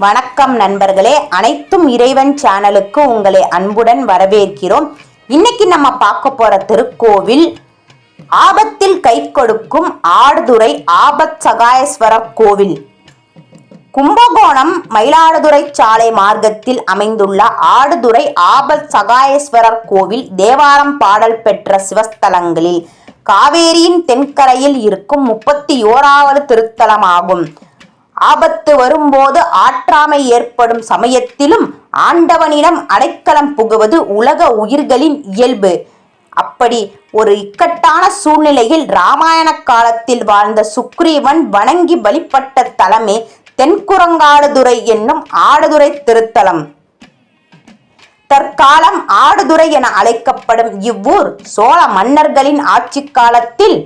வணக்கம் நண்பர்களே. அனைத்தும் இறைவன் சேனலுக்கு உங்களை அன்புடன் வரவேற்கிறோம். இன்னைக்கு நம்ம பார்க்க போற திருக்கோவில் ஆபத்தில் கை கொடுக்கும் ஆடுதுறை ஆபத் சகாயேஸ்வரர் கோவில். கும்பகோணம் மயிலாடுதுறை சாலை மார்க்கத்தில் அமைந்துள்ள ஆடுதுறை ஆபத் சகாயேஸ்வரர் கோவில் தேவாரம் பாடல் பெற்ற சிவஸ்தலங்களில். காவேரியின் தென்கரையில் இருக்கும் முப்பத்தி ஓராவது திருத்தலமாகும். ஆபத்து வரும்போது ஆற்றாமை ஏற்படும் சமயத்திலும் ஆண்டவனிடம் அடைக்கலம் புகுவது உலக உயிர்களின் இயல்பு. அப்படி ஒரு இக்கட்டான சூழ்நிலையில் ராமாயண காலத்தில் வாழ்ந்த சுக்ரீவன் வணங்கி வழிபட்ட தலமே தென்குரங்காடுதுறை என்னும் ஆடுதுறை திருத்தலம். தற்காலம் ஆடுதுறை என அழைக்கப்படும் இவ்வூர் சோழ மன்னர்களின் ஆட்சி காலத்தில்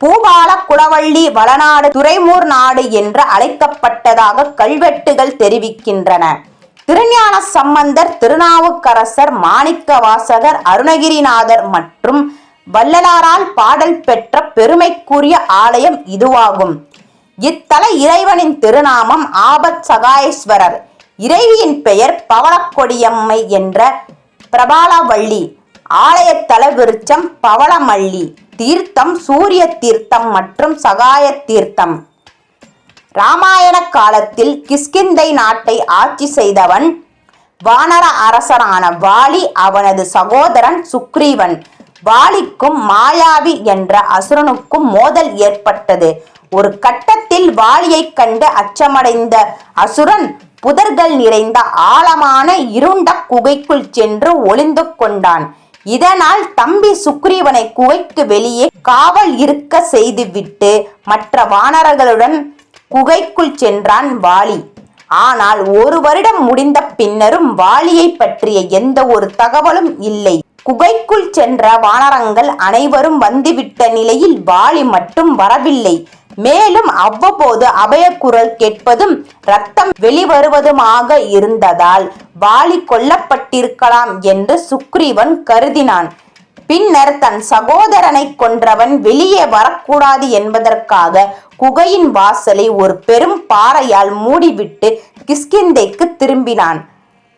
பூபால குளவள்ளி வளநாடு துறைமூர் நாடு என்று அழைக்கப்பட்டதாக கல்வெட்டுகள் தெரிவிக்கின்றன. திருஞான சம்பந்தர் திருநாவுக்கரசர் மாணிக்க வாசகர் அருணகிரிநாதர் மற்றும் வள்ளலாரால் பாடல் பெற்ற பெருமைக்குரிய ஆலயம் இதுவாகும். இத்தல இறைவனின் திருநாமம் ஆபத் சகாயேஸ்வரர். இறைவியின் பெயர் பவளக்கொடியம்மை என்ற பிரபாலவள்ளி. ஆலயத்தல தல விருட்சம் பவளமல்லி. தீர்த்தம் சூரிய தீர்த்தம் மற்றும் சகாய தீர்த்தம். ராமாயண காலத்தில் கிஷ்கிந்தை நாட்டை ஆட்சி செய்தவன் வானர அரசரான வாலி அவனது சகோதரன் சுக்ரீவன். வாலிக்கும் மாயாவி என்ற அசுரனுக்கும் மோதல் ஏற்பட்டது. ஒரு கட்டத்தில் வாலியைக் கண்டு அச்சமடைந்த அசுரன் புதர்கள் நிறைந்த ஆழமான இருண்ட குகைக்குள் சென்று ஒளிந்து கொண்டான். இதனால் தம்பி சுக்ரீவனை குகைக்கு வெளியே காவல் இருக்க செய்துவிட்டு மற்ற வானரர்களுடன் குகைக்குள் சென்றான் வாலி. ஆனால் ஒரு வருடம் முடிந்த பின்னரும் வாலியை பற்றிய எந்த ஒரு தகவலும் இல்லை. குகைக்குள் சென்ற வானரங்கள் அனைவரும் வந்துவிட்ட நிலையில் வாலி மட்டும் வரவில்லை. மேலும் அவ்வப்போது அபயக்குரல் கேட்பதும் ரத்தம் வெளிவருவதுமாக இருந்ததால் வாலி கொல்லப்பட்டிருக்கலாம் என்று சுக்ரீவன் கருதினான். பின்னர் தன் சகோதரனை கொன்றவன் வெளியே வரக்கூடாது என்பதற்காக குகையின் வாசலை ஒரு பெரும் பாறையால் மூடிவிட்டு கிஷ்கிந்தைக்கு திரும்பினான்.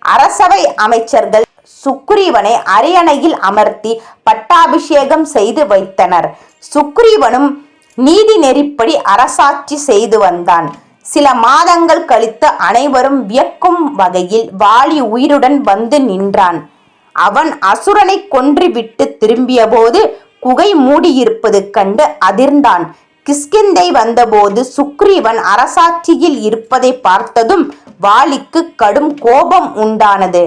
அரசவை அமைச்சர்கள் சுக்ரீவனை அரியணையில் அமர்த்தி பட்டாபிஷேகம் செய்து வைத்தனர். சுக்ரீவனும் நீதி நெறிப்படி அரசாட்சி செய்து வந்தான். சில மாதங்கள் கழித்து அனைவரும் வியக்கும் வகையில் வாலி உயிருடன் வந்து நின்றான். அவன் அசுரனை கொன்றுவிட்டு திரும்பியபோது குகை மூடியிருப்பது கண்டு அதிர்ந்தான். கிஷ்கிந்தை வந்தபோது சுக்ரீவன் அரசாட்சியில் இருப்பதை பார்த்ததும் வாலிக்கு கடும் கோபம் உண்டானது.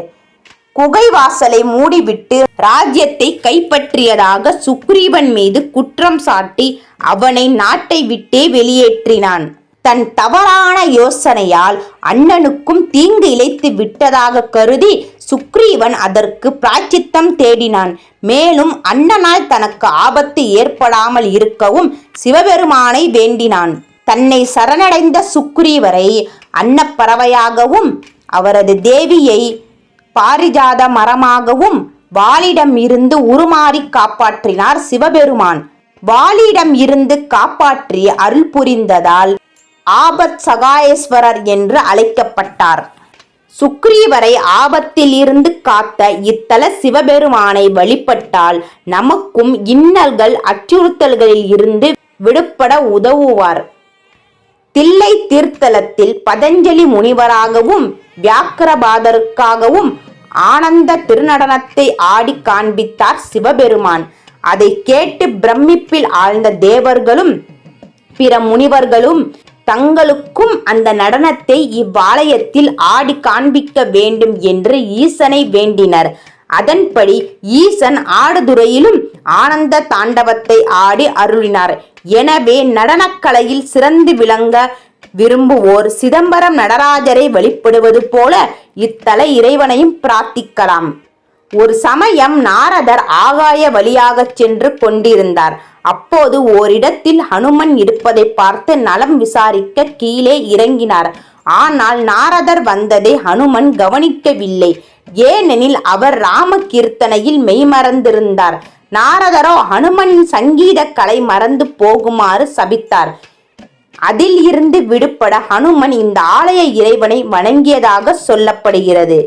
குகை வாசலை மூடிவிட்டு ராஜ்யத்தை கைப்பற்றியதாக சுக்ரீவன் மீது குற்றம் சாட்டி அவனை நாட்டை விட்டே வெளியேற்றினான். தன் தவறான யோசனையால் அண்ணனுக்கும் தீங்கு இழைத்து விட்டதாக கருதி சுக்ரீவன் அதற்கு பிராச்சித்தம் தேடினான். மேலும் அண்ணனால் தனக்கு ஆபத்து ஏற்படாமல் இருக்கவும் சிவபெருமானை வேண்டினான். தன்னை சரணடைந்த சுக்ரீவரை அன்னப்பறவையாகவும் அவரது தேவியை பாரிஜாத மரமாகவும் வாலிடம் இருந்து உருமாறி காப்பாற்றினார் சிவபெருமான். வாலிடம் இருந்து காப்பாற்றி அருள் புரிந்ததால் ஆபத் சகாயேஸ்வரர் என்று அழைக்கப்பட்டார். சுக்ரீவரை ஆபத்தில் இருந்து காத்த இத்தல சிவபெருமானை வழிபட்டால் நமக்கும் இன்னல்கள் அச்சுறுத்தல்களில் இருந்து விடுபட உதவுவார். தில்லை தீர்த்தலத்தில் பதஞ்சலி முனிவராகவும் வியாக்கிரபாதருக்காகவும் ஆனந்த திருநடனத்தை ஆடி காண்பித்தார் சிவபெருமான். அதை கேட்டு பிரமிப்பில் ஆழ்ந்த தேவர்களும் பிற முனிவர்களும் தங்களுக்கும் அந்த நடனத்தை இவ்வாலயத்தில் ஆடி காண்பிக்க வேண்டும் என்று ஈசனை வேண்டினர். அதன்படி ஈசன் ஆடுதுறையிலும் ஆனந்த தாண்டவத்தை ஆடி அருளினார். எனவே நடனக்கலையில் சிறந்து விளங்க விரும்புவோர் சிதம்பரம் நடராஜரை வழிபடுவது போல இத்தல இறைவனையும் பிரார்த்திக்கலாம். ஒரு சமயம் நாரதர் ஆகாய வழியாக சென்று கொண்டிருந்தார். அப்போது ஓரிடத்தில் ஹனுமன் இருப்பதை பார்த்து நலம் விசாரிக்க கீழே இறங்கினார். ஆனால் நாரதர் வந்ததை ஹனுமன் கவனிக்கவில்லை. ஏனெனில் அவர் ராம கீர்த்தனையில் மெய்மறந்திருந்தார். நாரதரோ ஹனுமனின் சங்கீத கலை மறந்து போகுமாறு சபித்தார். அதில் இருந்து விடுபட ஹனுமன் இந்த ஆலய இறைவனை வணங்கியதாக சொல்லப்படுகிறது.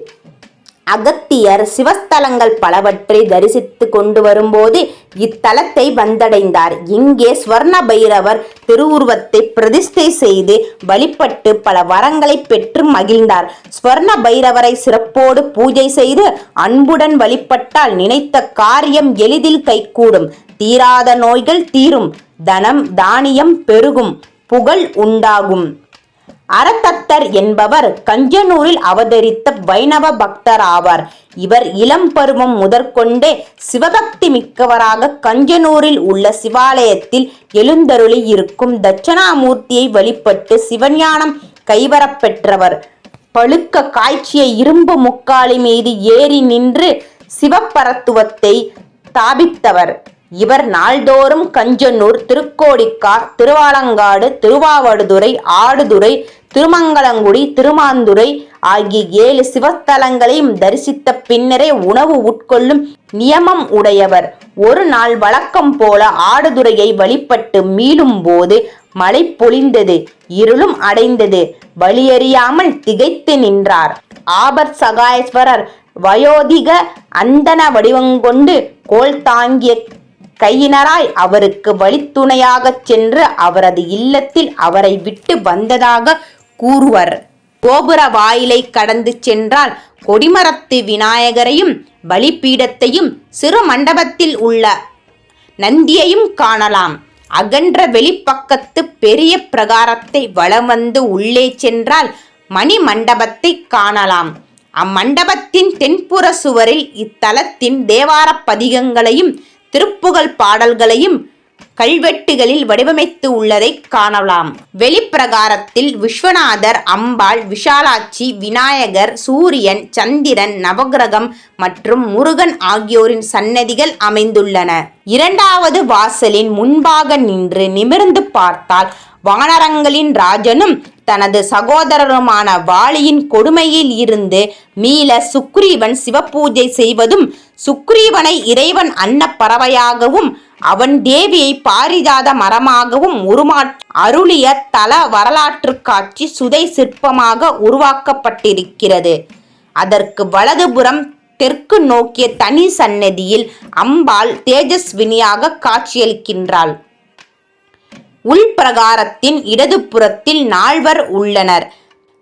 அகத்தியர் சிவஸ்தலங்கள் பலவற்றை தரிசித்து கொண்டு வரும்போது இத்தலத்தை வந்தடைந்தார். இங்கே ஸ்வர்ண பைரவர் திருவுருவத்தை பிரதிஷ்டை செய்து வழிபட்டு பல வரங்களை பெற்று மகிழ்ந்தார். ஸ்வர்ண பைரவரை சிறப்போடு பூஜை செய்து அன்புடன் வழிபட்டால் நினைத்த காரியம் எளிதில் கைகூடும். தீராத நோய்கள் தீரும். தனம் தானியம் பெருகும். புகழ் உண்டாகும். அறத்தத்தர் என்பவர் கஞ்சனூரில் அவதரித்த வைணவ பக்தர் ஆவார். இவர் இளம் பருவம் முதற்கொண்டே சிவபக்தி மிக்கவராக கஞ்சனூரில் உள்ள சிவாலயத்தில் எழுந்தருளி இருக்கும் தட்சணாமூர்த்தியை வழிபட்டு சிவஞானம் கைவரப்பெற்றவர் பழுக்க காய்ச்சிய இரும்பு முக்காலி மீது ஏறி நின்று சிவப்பரத்துவத்தை ஸ்தாபித்தவர். இவர் நாள்தோறும் கஞ்சனூர் திருக்கோடிக்கா திருவாலங்காடு திருவாவடுதுறை ஆடுதுறை திருமங்கலங்குடி திருமாந்துறை ஆகிய ஏழு சிவஸ்தலங்களையும் தரிசித்த பின்னரே உணவு உட்கொள்ளும் நியமம் உடையவர். ஒரு நாள் வழக்கம் போல ஆடுதுறையை வழிபட்டு மீளும் போது மழை பொழிந்தது இருளும் அடைந்தது. வழியறியாமல் திகைத்து நின்றார். ஆபத் சகாயஸ்வரர் வயோதிக அந்தன வடிவங்கொண்டு கோல் தாங்கிய கையினராய் அவருக்கு வழித்துணையாகச் சென்று அவரது இல்லத்தில் அவரை விட்டு வந்ததாக கூறுவர். கோபுர வாயிலை கடந்து சென்றால் கொடிமரத்து விநாயகரையும் பலிபீடத்தையும் சிறு மண்டபத்தில் உள்ள நந்தியையும் காணலாம். அகன்ற வெளிப்பக்கத்து பெரிய பிரகாரத்தை வலம் வந்து உள்ளே சென்றால் மணி மண்டபத்தை காணலாம். அம்மண்டபத்தின் தென்புற சுவரில் இத்தலத்தின் தேவார பதிகங்களையும் திருப்புகழ் பாடல்களையும் கல்வெட்டுகளில் வடிவமைத்து உள்ளதை காணலாம். வெளிப்பிரகாரத்தில் விஸ்வநாதர் அம்பாள் விஷாலாட்சி விநாயகர் சூரியன் சந்திரன் நவகிரகம் மற்றும் முருகன் ஆகியோரின் சன்னதிகள் அமைந்துள்ளன. இரண்டாவது வாசலின் முன்பாக நின்று நிமிர்ந்து பார்த்தால் வானரங்களின் ராஜனும் தனது சகோதரருமான வாளியின் கொடுமையில் இருந்து மீள சுக்ரீவன் சிவபூஜை செய்வதும் சுக்ரீவனை இறைவன் அன்ன பறவையாகவும் அவன் தேவியை பாரிஜாத மரமாகவும் உருமா அருளிய தல வரலாற்று காட்சி சுதை சிற்பமாக உருவாக்கப்பட்டிருக்கிறது. அதற்கு வலதுபுறம் தெற்கு நோக்கிய தனி சன்னதியில் அம்பாள் தேஜஸ்வினியாக காட்சியளிக்கின்றாள். உள்பிரகாரத்தின் இடதுபுறத்தில் நால்வர் உள்ளனர்.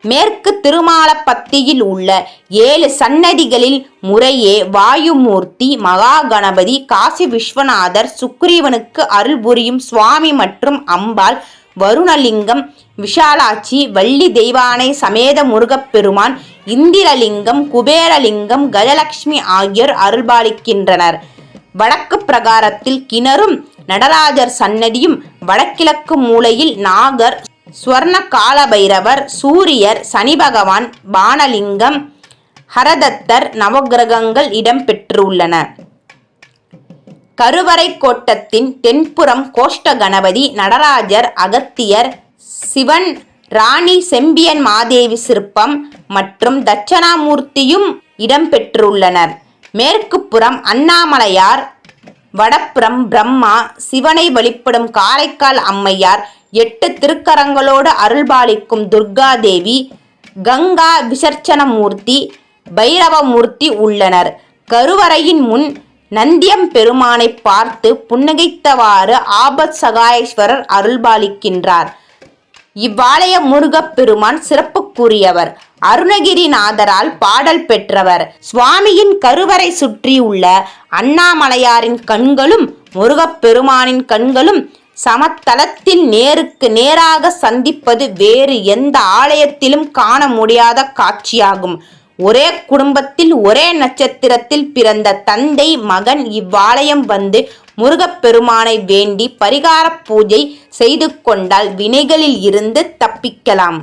மேற்கு திருமாலப்பத்தியில் உள்ள ஏழு சன்னதிகளில் முறையே வாயுமூர்த்தி மகா கணபதி காசி விஸ்வநாதர் சுக்ரீவனுக்கு அருள் புரியும் சுவாமி மற்றும் அம்பாள் வருணலிங்கம் விஷாலாட்சி வள்ளி தெய்வானை சமேத முருகப்பெருமான் இந்திரலிங்கம் குபேரலிங்கம் கஜலட்சுமி ஆகியோர் அருள்பாலிக்கின்றனர். வடக்கு பிரகாரத்தில் கிணறும் நடராஜர் சன்னதியும் வடகிழக்கு மூலையில் நாகர் ஸ்வர்ண காலபைரவர் சூரியர் சனி பகவான் பானலிங்கம் ஹரதத்தர் நவகிரகங்கள் இடம்பெற்றுள்ளன கருவறை கோட்டத்தின் தென்புறம் கோஷ்ட கணபதி நடராஜர் அகத்தியர் சிவன் ராணி செம்பியன் மாதேவி சிற்பம் மற்றும் தட்சணாமூர்த்தியும் இடம்பெற்றுள்ளனர் மேற்கு புறம் அண்ணாமலையார் வடப்புறம் பிரம்மா சிவனை வழிபடும் காரைக்கால் அம்மையார் எட்டு திருக்கரங்களோடு அருள்பாலிக்கும் துர்காதேவி கங்கா விசர்ச்சனமூர்த்தி பைரவமூர்த்தி உள்ளனர். கருவறையின் முன் நந்தியம் பெருமானை பார்த்து புன்னகைத்தவாறு ஆபத் சகாயேஸ்வரர் அருள்பாலிக்கின்றார். இவ்வாலய முருகப்பெருமான் சிறப்புக்குரியவர். அருணகிரிநாதரால் பாடல் பெற்றவர். சுவாமியின் கருவறை சுற்றியுள்ள அண்ணாமலையாரின் கண்களும் முருகப்பெருமானின் கண்களும் சமத்தலத்தில் நேருக்கு நேராக சந்திப்பது வேறு எந்த ஆலயத்திலும் காண முடியாத காட்சியாகும். ஒரே குடும்பத்தில் ஒரே நட்சத்திரத்தில் பிறந்த தந்தை மகன் இவ்வாலயம் வந்து முருகப்பெருமானை வேண்டி பரிகார பூஜை செய்து கொண்டால் வினைகளில் இருந்து தப்பிக்கலாம்.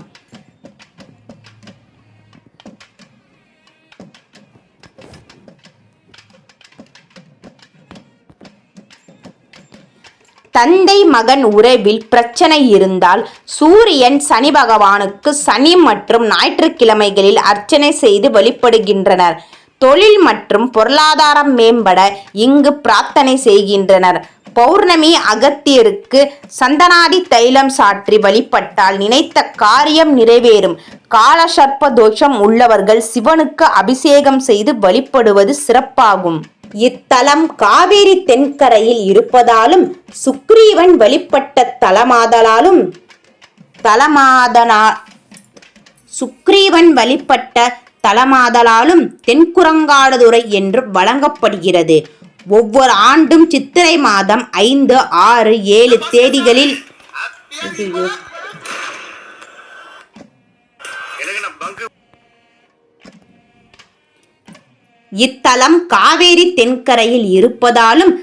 தந்தை மகன் உறவில் பிரச்சனை இருந்தால் சூரியன் சனி பகவானுக்கு சனி மற்றும் ஞாயிற்றுக்கிழமைகளில் அர்ச்சனை செய்து வழிபடுகின்றனர். தொழில் மற்றும் பொருளாதாரம் மேம்பட இங்கு பிரார்த்தனை செய்கின்றனர். பௌர்ணமி அகத்தியருக்கு சந்தனாதி தைலம் சாற்றி வழிபட்டால் நினைத்த காரியம் நிறைவேறும். காலசர்ப்ப தோஷம் உள்ளவர்கள் சிவனுக்கு அபிஷேகம் செய்து வழிபடுவது சிறப்பாகும். இத்தலம் காவேரி தென்கரையில் இருப்பதாலும் சுக்ரீவன் வழிபட்ட தலமாதலாலும் தலமாதனா சுக்ரீவன் வழிபட்ட தலமாதலாலும் தென்குரங்காடுதுறை என்று வழங்கப்படுகிறது. ஒவ்வொரு ஆண்டும் சித்திரை மாதம் ஐந்து ஆறு ஏழு தேதிகளில் இத்தலம் காவேரி தென்கரையில் இருப்பதாலும்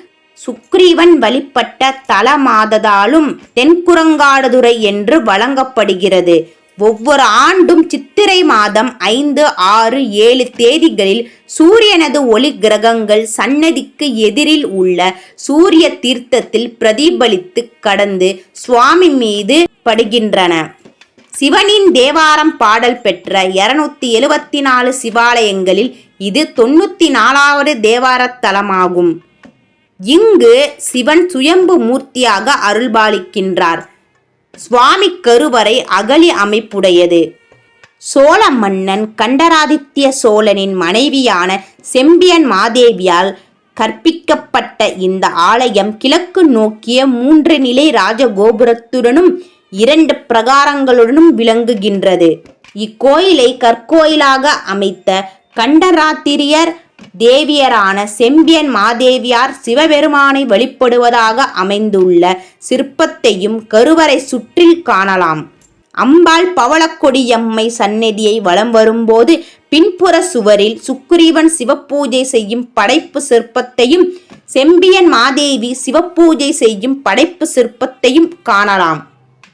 சுக்ரீவன் வழிபட்ட தலமாததாலும் தென்குரங்காடுதுறை என்று வழங்கப்படுகிறது. ஒவ்வொரு ஆண்டும் சித்திரை மாதம் ஐந்து ஆறு ஏழு தேதிகளில் சூரியனது ஒளி கிரகங்கள் சன்னதிக்கு எதிரில் உள்ள சூரிய தீர்த்தத்தில் பிரதிபலித்து கடந்து சுவாமி மீது படுகின்றன. சிவனின் தேவாரம் பாடல் பெற்ற இருநூத்தி எழுவத்தி நாலு சிவாலயங்களில் இது தொண்ணூத்தி நாலாவது தேவாரத்தலமாகும் இங்கு சிவன் சுயம்பு மூர்த்தியாக அருள்பாலிக்கின்றார். சுவாமி கருவறை அகலி அமைப்புடையது. சோழ மன்னன் கண்டராதித்ய சோழனின் மனைவியான செம்பியன் மாதேவியால் கற்பிக்கப்பட்ட இந்த ஆலயம் கிழக்கு நோக்கிய மூன்று நிலை ராஜகோபுரத்துடனும் இரண்டு பிரகாரங்களுடனும் விளங்குகின்றது. இக்கோயிலை கற்கோயிலாக அமைத்த கண்டராத்திரியர் தேவியரான செம்பியன் மாதேவியார் சிவபெருமானை வழிபடுவதாக அமைந்துள்ள சிற்பத்தையும் கருவறை சுற்றில் காணலாம். அம்பாள் பவளக்கொடியம்மை சந்நிதியை வலம் வரும்போது பின்புற சுவரில் சுக்ரீவன் சிவப்பூஜை செய்யும் படைப்பு சிற்பத்தையும் செம்பியன் மாதேவி சிவப்பூஜை செய்யும் படைப்பு சிற்பத்தையும் காணலாம்.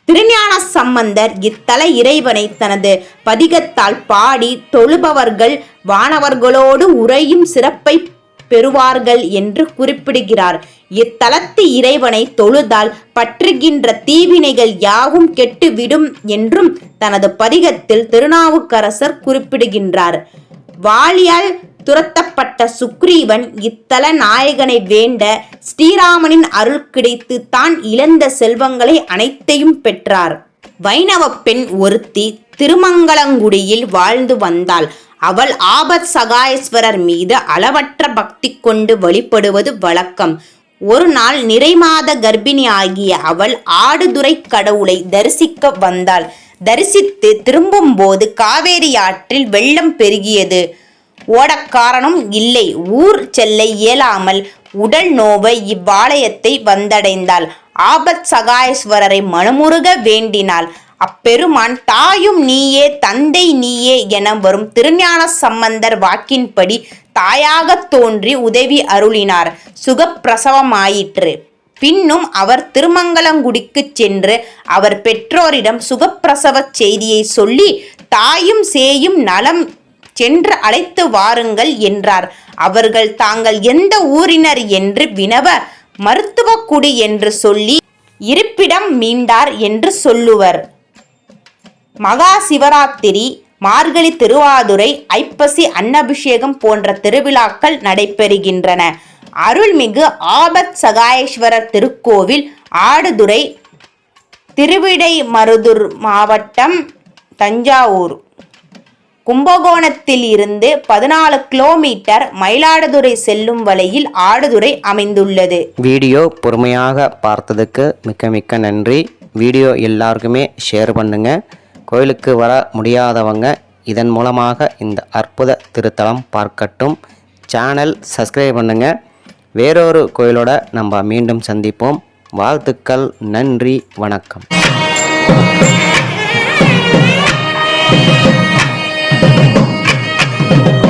திருஞான சம்பந்தர் இத்தல இறைவனை தனது பதிகத்தால் பாடி தொழுபவர்கள் வானவர்களோடு உரையும் சிறப்பை பெறுவார்கள் என்று குறிப்பிடுகிறார். இத்தலத்து இறைவனை தொழுதால் பற்றுகின்ற தீவினைகள் யாவும் கெட்டுவிடும் என்றும் தனது பதிகத்தில் திருநாவுக்கரசர் குறிப்பிடுகின்றார். வாலியால் துரத்தப்பட்ட சுக்ரீவன் இத்தல நாயகனை வேண்ட ஸ்ரீராமனின் அருள் கிடைத்து தான் இழந்த செல்வங்களை அனைத்தையும் பெற்றார். வைணவ பெண் ஒருத்தி திருமங்கலங்குடியில் வாழ்ந்து வந்தாள். அவள் ஆபத் சகாயேஸ்வரர் மீது அளவற்ற பக்தி கொண்டு வழிபடுவது வழக்கம். ஒரு நாள் நிறைமாத கர்ப்பிணி ஆகிய அவள் ஆடுதுறை கடவுளை தரிசிக்க வந்தாள். தரிசித்து திரும்பும்போது காவேரி ஆற்றில் வெள்ளம் பெருகியது. ஓடக்காரனும் இல்லை. ஊர் செல்ல இயலாமல் உடல் நோவை இவ்வாலயத்தை வந்தடைந்தாள். ஆபத் சகாயேஸ்வரரை மனமுருக வேண்டினாள். அப்பெருமான் தாயும் நீயே தந்தை நீயே என வரும் திருஞான சம்பந்தர் வாக்கின்படி தாயாகத் தோன்றி உதவி அருளினார். சுகப்பிரசவமாயிற்று. பின்னும் அவர் திருமங்கலங்குடிக்குச் சென்று அவர் பெற்றோரிடம் சுகப்பிரசவச் செய்தியை சொல்லி தாயும் சேயும் நலம் சென்று அழைத்து வாருங்கள் என்றார். அவர்கள் தாங்கள் எந்த ஊரினர் என்று வினவ மருத்துவக்குடி என்று சொல்லி இருப்பிடம் மீண்டார் என்று சொல்லுவர். மகா சிவராத்திரி மார்கழி திருவாதுரை ஐப்பசி அன்னபிஷேகம் போன்ற திருவிழாக்கள் நடைபெறுகின்றன. அருள்மிகு ஆபத் சகாயேஸ்வரர் திருக்கோவில் ஆடுதுறை திருவிடைமருதூர் மாவட்டம் தஞ்சாவூர். கும்பகோணத்தில் இருந்து பதினாலு கிலோமீட்டர் மயிலாடுதுறை செல்லும் வழியில் ஆடுதுறை அமைந்துள்ளது. வீடியோ பொறுமையாக பார்த்ததுக்கு மிக்க மிக்க நன்றி. வீடியோ எல்லாருக்குமே ஷேர் பண்ணுங்க. கோயிலுக்கு வர முடியாதவங்க இதன் மூலமாக இந்த அற்புத திருத்தலம் பார்க்கட்டும். சேனல் சப்ஸ்கிரைப் பண்ணுங்க. வேறொரு கோயிலோட நம்ம மீண்டும் சந்திப்போம். வாழ்த்துக்கள் நன்றி வணக்கம். Thank you.